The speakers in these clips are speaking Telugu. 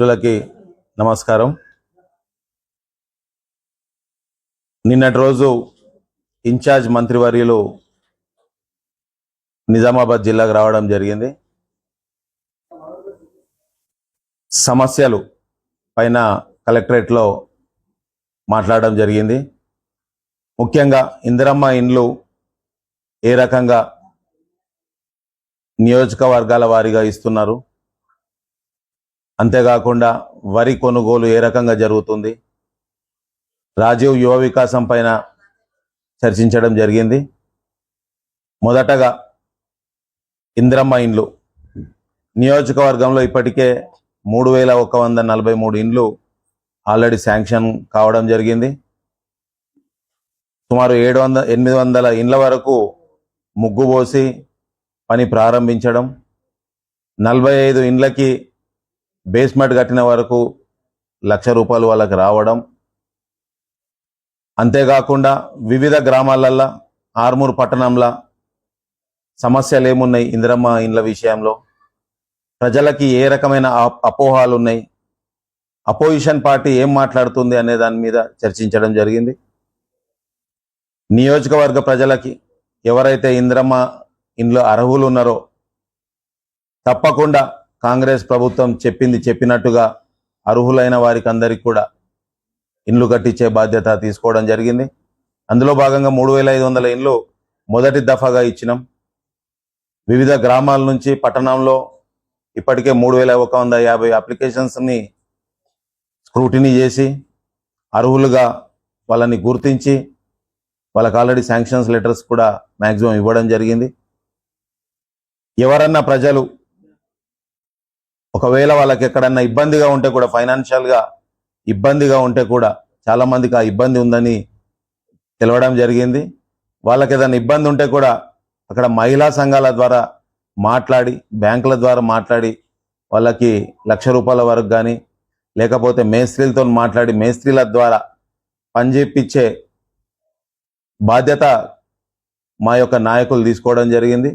మిత్రులకి నమస్కారం. నిన్నటి రోజు ఇన్ఛార్జ్ మంత్రివర్యులు నిజామాబాద్ జిల్లాకు రావడం జరిగింది. సమస్యలు పైన కలెక్టరేట్లో మాట్లాడడం జరిగింది. ముఖ్యంగా ఇందిరమ్మ ఇండ్లు ఏ రకంగా నియోజకవర్గాల వారీగా ఇస్తున్నారు. అంతేకాకుండా వరి కొనుగోలు ఏ రకంగా జరుగుతుంది? రాజీవ్ యువ వికాసం పైన చర్చించడం జరిగింది. మొదటగా ఇంద్రమ్మ ఇండ్లు. నియోజకవర్గంలో ఇప్పటికే మూడు వేల ఒక వంద నలభై మూడు ఇండ్లు ఆల్రెడీ శాంక్షన్ కావడం జరిగింది. సుమారు ఏడు వంద ఎనిమిది వందల ఇండ్ల వరకు ముగ్గు పోసి పని ప్రారంభించడం. నలభై ఐదు ఇండ్లకి బేస్మెంట్ కట్టిన వరకు లక్ష రూపాయలు వాళ్ళకి రావడం. అంతేకాకుండా వివిధ గ్రామాలల్లో ఆర్మూర్ పట్టణంలో సమస్యలు ఏమున్నాయి ఇందిరమ్మ ఇండ్ల విషయంలో? ప్రజలకి ఏ రకమైన అప్- అపోహాలు ఉన్నాయి అపోజిషన్ పార్టీ ఏం మాట్లాడుతుంది అనే దాని మీద చర్చించడం జరిగింది. నియోజకవర్గ ప్రజలకి ఎవరైతే ఇందిరమ్మ ఇండ్లు అర్హులు ఉన్నారో తప్పకుండా కాంగ్రెస్ ప్రభుత్వం చెప్పింది చెప్పినట్టుగా అర్హులైన వారికి అందరికీ కూడా ఇండ్లు కట్టించే బాధ్యత తీసుకోవడం జరిగింది. అందులో భాగంగా మూడు వేల ఐదు వందల ఇండ్లు మొదటి దఫాగా ఇచ్చినాం. వివిధ గ్రామాల నుంచి పట్టణంలో ఇప్పటికే మూడు వేల ఒక వంద యాభై అప్లికేషన్స్ని స్క్రూటినీ చేసి అర్హులుగా వాళ్ళని గుర్తించి వాళ్ళకి ఆల్రెడీ శాంక్షన్స్ లెటర్స్ కూడా మ్యాక్సిమం ఇవ్వడం జరిగింది. ఎవరన్నా ప్రజలు ఒకవేళ వాళ్ళకి ఎక్కడన్నా ఇబ్బందిగా ఉంటే కూడా ఫైనాన్షియల్గా ఇబ్బందిగా ఉంటే కూడా చాలామందికి ఆ ఇబ్బంది ఉందని తెలవడం జరిగింది. వాళ్ళకి ఏదైనా ఇబ్బంది ఉంటే కూడా అక్కడ మహిళా సంఘాల ద్వారా మాట్లాడి బ్యాంకుల ద్వారా మాట్లాడి వాళ్ళకి లక్ష రూపాయల వరకు కానీ లేకపోతే మేస్త్రీలతో మాట్లాడి మేస్త్రీల ద్వారా పనిచేపించే బాధ్యత మా యొక్క నాయకులు తీసుకోవడం జరిగింది.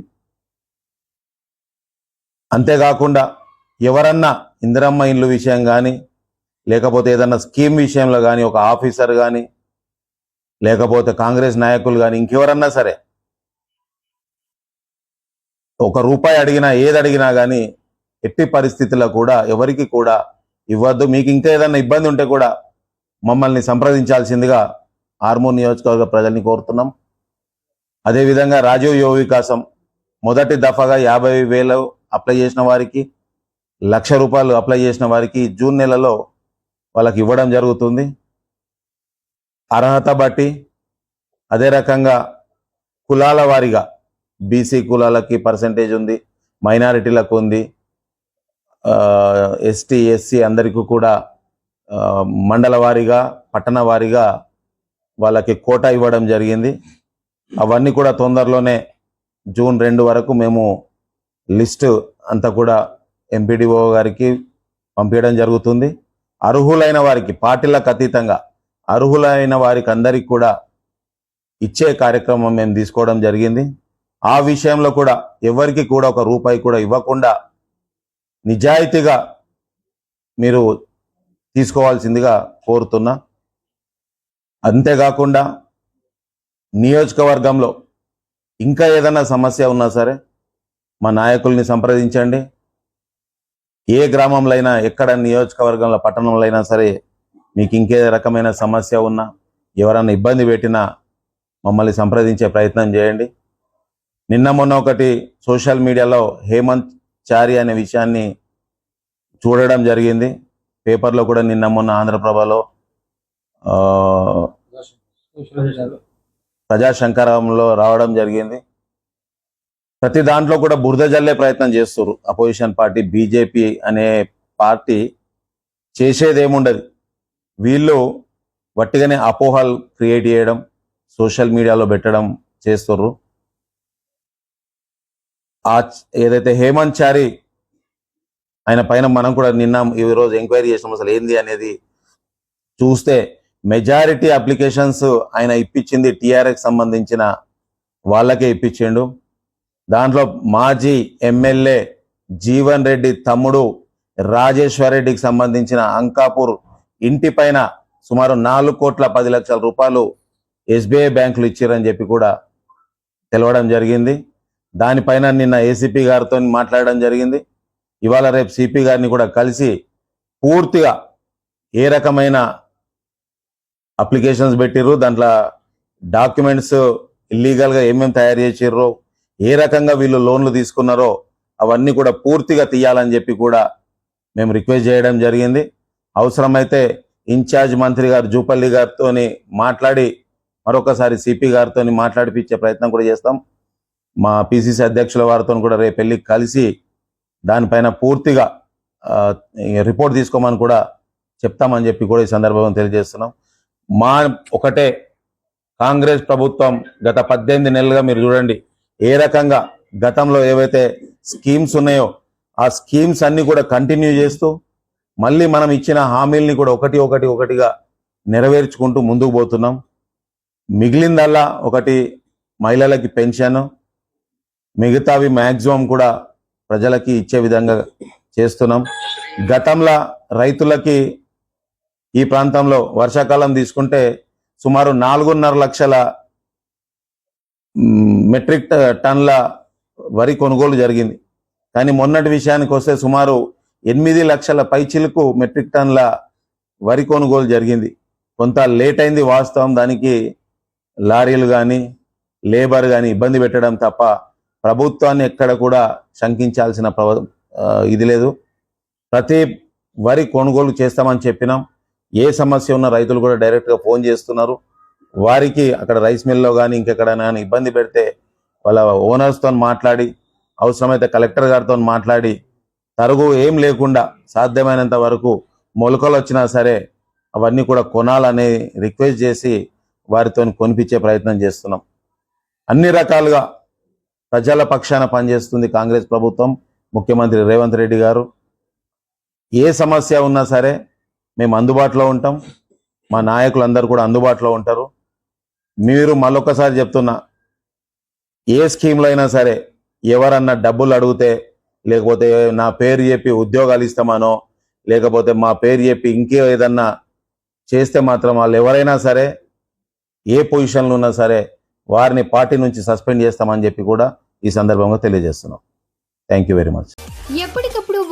అంతేకాకుండా ఎవరన్నా ఇందిరమ్మ ఇల్లు విషయం కానీ లేకపోతే ఏదన్నా స్కీమ్ విషయంలో కానీ ఒక ఆఫీసర్ కానీ లేకపోతే కాంగ్రెస్ నాయకులు కానీ ఇంకెవరన్నా సరే ఒక రూపాయి అడిగినా ఏది అడిగినా కానీ ఎట్టి పరిస్థితుల్లో కూడా ఎవరికి కూడా ఇవ్వద్దు. మీకు ఇంకా ఏదన్నా ఇబ్బంది ఉంటే కూడా మమ్మల్ని సంప్రదించాల్సిందిగా ఆర్మూర్ నియోజకవర్గ ప్రజల్ని కోరుతున్నాం. అదేవిధంగా రాజీవ్ యువ వికాసం మొదటి దఫాగా యాభై వేలు అప్లై చేసిన వారికి లక్ష రూపాయలు అప్లై చేసిన వారికి జూన్ నెలలో వాళ్ళకి ఇవ్వడం జరుగుతుంది. అర్హత బట్టి అదే రకంగా కులాల వారీగా బీసీ కులాలకి పర్సంటేజ్ ఉంది మైనారిటీలకు ఉంది ఎస్టీ ఎస్సీ అందరికీ కూడా మండల వారీగా పట్టణ వారీగా వాళ్ళకి కోటా ఇవ్వడం జరిగింది. అవన్నీ కూడా తొందరలోనే జూన్ రెండు వరకు మేము లిస్టు అంతా కూడా ఎంపీడీఓ గారికి పంపించడం జరుగుతుంది. అర్హులైన వారికి పార్టీలకు అతీతంగా అర్హులైన వారికి అందరికి కూడా ఇచ్చే కార్యక్రమం మేము తీసుకోవడం జరిగింది. ఆ విషయంలో కూడా ఎవరికి కూడా ఒక రూపాయి కూడా ఇవ్వకుండా నిజాయితీగా మీరు తీసుకోవాల్సిందిగా కోరుతున్నా. అంతేకాకుండా నియోజకవర్గంలో ఇంకా ఏదైనా సమస్య ఉన్నా సరే మా నాయకుల్ని సంప్రదించండి. ఏ గ్రామంలో అయినా ఎక్కడ నియోజకవర్గంలో పట్టణంలో అయినా సరే మీకు ఇంకే రకమైన సమస్య ఉన్నా ఎవరన్నా ఇబ్బంది పెట్టినా మమ్మల్ని సంప్రదించే ప్రయత్నం చేయండి. నిన్న మొన్న ఒకటి సోషల్ మీడియాలో హేమంత్ చారి అనే విషయాన్ని చూడడం జరిగింది. పేపర్లో కూడా నిన్న మొన్న ఆంధ్రప్రభలో ప్రజాశంకరంలో రావడం జరిగింది. ప్రతి దాంట్లో కూడా బురద జల్లే ప్రయత్నం చేస్తారు అపోజిషన్ పార్టీ బీజేపీ అనే పార్టీ చేసేదేముండదు. వీళ్ళు వట్టిగానే అపోహలు క్రియేట్ చేయడం సోషల్ మీడియాలో పెట్టడం చేస్తారు ఆ ఏదైతే హేమంత్ చారి ఆయన పైన మనం కూడా నిన్న ఈ రోజు ఎంక్వైరీ చేసినాం అసలు ఏంది అనేది చూస్తే మెజారిటీ అప్లికేషన్స్ ఆయన ఇప్పించింది టీఆర్ఎస్ సంబంధించిన వాళ్ళకే ఇప్పించిండు. దాంట్లో మాజీ ఎమ్మెల్యే జీవన్ రెడ్డి తమ్ముడు రాజేశ్వరరెడ్డికి సంబంధించిన అంకాపూర్ ఇంటి పైన సుమారు నాలుగు కోట్ల పది లక్షల రూపాయలు ఎస్బీఐ బ్యాంకులు ఇచ్చారని చెప్పి కూడా తెలవడం జరిగింది. దానిపైన నిన్న ఏసీపీ గారితో మాట్లాడడం జరిగింది. ఇవాళ రేపు సిపి గారిని కూడా కలిసి పూర్తిగా ఏ రకమైన అప్లికేషన్స్ పెట్టిర్రు దాంట్లో డాక్యుమెంట్స్ ఇల్లీగల్గా ఏమేమి తయారు చేసిర్రో ఏ రకంగా వీళ్ళు లోన్లు తీసుకున్నారో అవన్నీ కూడా పూర్తిగా తీయాలని చెప్పి కూడా మేము రిక్వెస్ట్ చేయడం జరిగింది. అవసరమైతే ఇన్ఛార్జ్ మంత్రి గారు జూపల్లి గారితో మాట్లాడి మరొకసారి సిపి గారితో మాట్లాడిపించే ప్రయత్నం కూడా చేస్తాం. మా పిసిసి అధ్యక్షుల వారితో కూడా రేపు వెళ్ళి కలిసి దానిపైన పూర్తిగా రిపోర్ట్ తీసుకోమని కూడా చెప్తామని చెప్పి కూడా ఈ సందర్భంగా తెలియజేస్తున్నాం. మా ఒకటే కాంగ్రెస్ ప్రభుత్వం గత పద్దెనిమిది నెలలుగా మీరు చూడండి ఏ రకంగా గతంలో ఏవైతే స్కీమ్స్ ఉన్నాయో ఆ స్కీమ్స్ అన్ని కూడా కంటిన్యూ చేస్తూ మళ్ళీ మనం ఇచ్చిన హామీల్ని కూడా ఒకటి ఒకటి ఒకటిగా నెరవేర్చుకుంటూ ముందుకు పోతున్నాం. మిగిలిందల్లా ఒకటి మహిళలకి పెన్షన్ మిగతావి మ్యాక్సిమం కూడా ప్రజలకి ఇచ్చే విధంగా చేస్తున్నాం. గతంలో రైతులకి ఈ ప్రాంతంలో వర్షాకాలం తీసుకుంటే సుమారు నాలుగున్నర లక్షల మెట్రిక్ ట- టన్ల వరి కొనుగోలు జరిగింది. కానీ మొన్నటి విషయానికి వస్తే సుమారు ఎనిమిది లక్షల పైచిలకు మెట్రిక్ టన్ల వరి కొనుగోలు జరిగింది. కొంత లేట్ అయింది వాస్తవం. దానికి లారీలు కానీ లేబర్ కానీ ఇబ్బంది పెట్టడం తప్ప ప్రభుత్వాన్ని ఎక్కడ కూడా శంకించాల్సిన ప్రవ ఇది లేదు. ప్రతి వరి కొనుగోలు చేస్తామని చెప్పినాం. ఏ సమస్య ఉన్న రైతులు కూడా డైరెక్ట్గా ఫోన్ చేస్తున్నారు. వారికి అక్కడ రైస్ మిల్లో కానీ ఇంకెక్కడైనా కానీ ఇబ్బంది పెడితే వాళ్ళ ఓనర్స్తో మాట్లాడి అవసరమైతే కలెక్టర్ గారితో మాట్లాడి తరుగు ఏం లేకుండా సాధ్యమైనంత వరకు మొలకలు వచ్చినా సరే అవన్నీ కూడా కొనాలని రిక్వెస్ట్ చేసి వారితో కొనిపించే ప్రయత్నం చేస్తున్నాం. అన్ని రకాలుగా ప్రజల పక్షాన పనిచేస్తుంది కాంగ్రెస్ ప్రభుత్వం. ముఖ్యమంత్రి రేవంత్ రెడ్డి గారు. ఏ సమస్య ఉన్నా సరే మేము అందుబాటులో ఉంటాం. మా నాయకులందరూ కూడా అందుబాటులో ఉంటారు. మీరు మళ్ళొకసారి చెప్తున్నా ఏ స్కీమ్లో అయినా సరే ఎవరన్నా డబ్బులు అడిగితే లేకపోతే నా పేరు చెప్పి ఉద్యోగాలు ఇస్తామనో లేకపోతే మా పేరు చెప్పి ఇంకే ఏదన్నా చేస్తే మాత్రం వాళ్ళు ఎవరైనా సరే ఏ పొజిషన్లో ఉన్నా సరే వారిని పార్టీ నుంచి సస్పెండ్ చేస్తామని చెప్పి కూడా ఈ సందర్భంగా తెలియజేస్తున్నాం. Thank you very much.